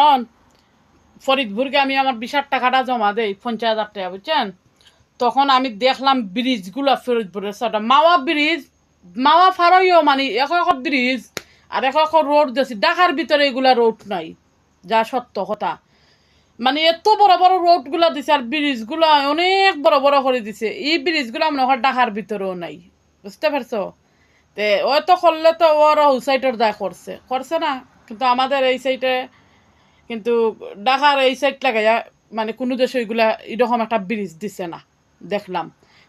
হন ফরিদপুরকে আমি আমার বিশ টাকাটা জমা দেই, পঞ্চাশ হাজার টাকা, বুঝছেন? তখন আমি দেখলাম ব্রিজগুলো ফরিদপুরের সেটা মাওয়া ব্রিজ মাওয়া ফারইও মানে এক এক ব্রিজ আর এক এক রোড দিয়েছি। ঢাকার ভিতরে এগুলা রোড নাই, যা সত্য কথা। মানে এত বড় বড় রোডগুলো দিছে আর ব্রিজগুলো অনেক বড় বড় করে দিছে। এই ব্রিজগুলো মনে হয় ঢাকার ভিতরেও নাই, বুঝতে পারছ? তে ও তো করলে তো ওর ও সাইডের দায় করছে। করছে না, কিন্তু আমাদের এই সাইডে কিন্তু ঢাকার এই সাইড লাগাইয়া মানে কোনো দেশে ওইগুলা এরকম একটা ব্রিজ দিছে না, দেখলাম।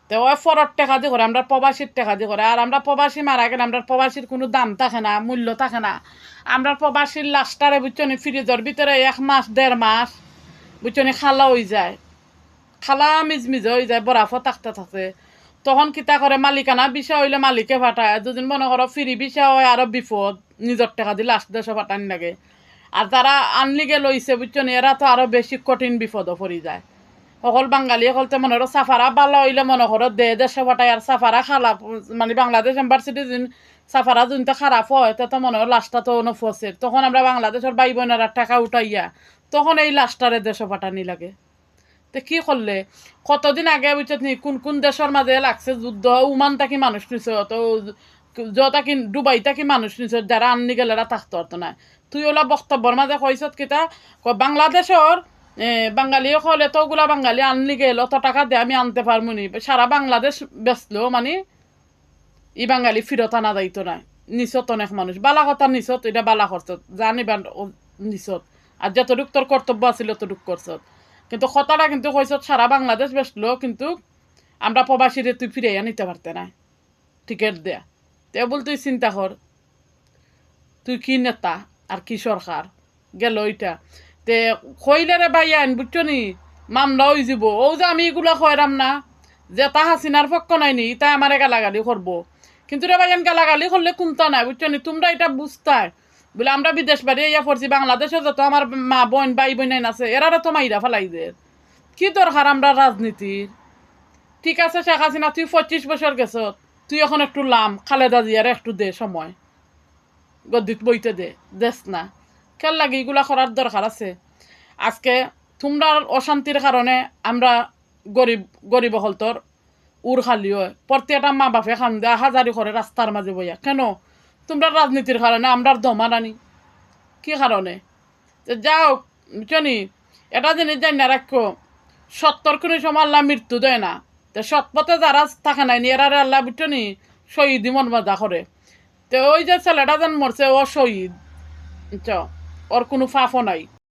তো ওই ফরর টাকা দিয়ে করে, আমরা প্রবাসীর টাকা দিয়ে করে, আর আমরা প্রবাসী মারা গেলে আমরা প্রবাসীর কোনো দাম থাকে না, মূল্য থাকে না। আমরা প্রবাসীর লাস্টারে বুঝছ ফ্রিজের ভিতরে এক মাস, দেড় মাস বুঝছ খালা হয়ে যায়। খালা মিজমিজ হয়ে যায় বরাফও থাকতে থাকে। তখন কিতা করে মালিকানা বিষয় হইলে মালিকে ফাটায় দুদিন মনে করো ফিরি বিষয় হয়, আরও বিপদ, নিজের টাকা দিয়ে লাস্ট দেশে ফাটানি লাগে। আর তারা আনলিগে লইছে বুঝছ নি? এরা তো আরও বেশি কঠিন বিপদও পড়ি যায়। অকল বাঙালি, অকল তো মনে করো সাফারা ভালো হইলে মনে করো দে, দেশে ফাটায় আর সাফারা খারাপ মানে বাংলাদেশ এম্বাসিটি দিন সাফারা যোনটা খারাপ হয়, তো মনে হয় লাস্টটা তো নফসে তখন আমরা বাংলাদেশের ভাই বোনেরা টাকা উঠাইয়া, তখন এই লাস্টারে দেশে ফাটানি লাগে। তো কি করলে? কতদিন আগে বুঝছত নি, কোন কোন দেশের মাঝে লাগছে যুদ্ধ, উমান তাকি মানুষ নিছে? তো যত কি ডুবাই, তাকি মানুষ নিছে, যারা আননি গেলে এরা থাকতে পারতো না তুই ওলা বক্তব্যর মাঝে কইছত কিতা বাংলাদেশর বাঙালি হলে তো ওগুলা বাঙালি আনলি গেল, অত টাকা দিয়ে আমি আনতে পারব নি। সারা বাংলাদেশ বেচলেও মানে ই বাঙালি ফিরত আনা যাইতো না নিচত অনেক মানুষ। বালা কথা নিচত এটা বালা করছত জানিবা নিচত আর যতটুক তোর কর্তব্য আছিল ততটুক করছত কিন্তু কথাটা কিন্তু কইছত সারা বাংলাদেশ বেসলো কিন্তু আমরা প্রবাসীরে তুই ফিরাইয়া নিতে পারতে না টিকিট দেয়া। তে বল তুই চিন্তা কর তুই কি নেতা আর কি সরকার গেল ওইটা তে কইলে রে ভাই আইন বুঝছ নি মামলা হয়ে যাব ও যে আমি এগুলা কয়রাম না যে তা হাসিনার পক্ষ নাই নি তাই আমার গালাগালি করব কিন্তু রে ভাইয়ান গালাগালি করলে কোনটা নাই বুঝছ নি তোমরা এটা বুঝতাই বলে আমরা বিদেশ বাড়ি ইয়া পড়ছি বাংলাদেশে যত আমার মা বোন ভাই বোন আছে এরা তো মাইরা ফেলাই দে কি দরকার আমরা রাজনীতির ঠিক আছে শেখ হাসিনা তুই পঁচিশ বছর গেছ তুই এখন একটু লাম, খালেদা জিয়ার একটু দে সময়। গদ্দিত বইতে দে দেশ না। খেল লাগে এগুলা করার দরকার আছে। আজকে তোমরা অশান্তির কারণে আমরা গরিব গরিব হলতর উর খালি হয়। প্রত্যেকটা মা বাপে খান দেয়া, হাজারি করে রাস্তার মাঝে বইয়া। কেন? তোমরা রাজনীতির কারণে আমরা দমা রানি। কি কারণে? যাও বুঝছনি এটা জিনিস জানি না রাখো সত্তর কোনো সময় আল্লাহ মৃত্যু দেয় না। তো সৎপথে যারা থাকে নাই এরা আল্লাহ বিটনি শহীদ মন মজা করে। তো ওই যে ছেলেটা যেন মরছে, ও শহীদ। চ, ওর কোনো ফাফও নাই।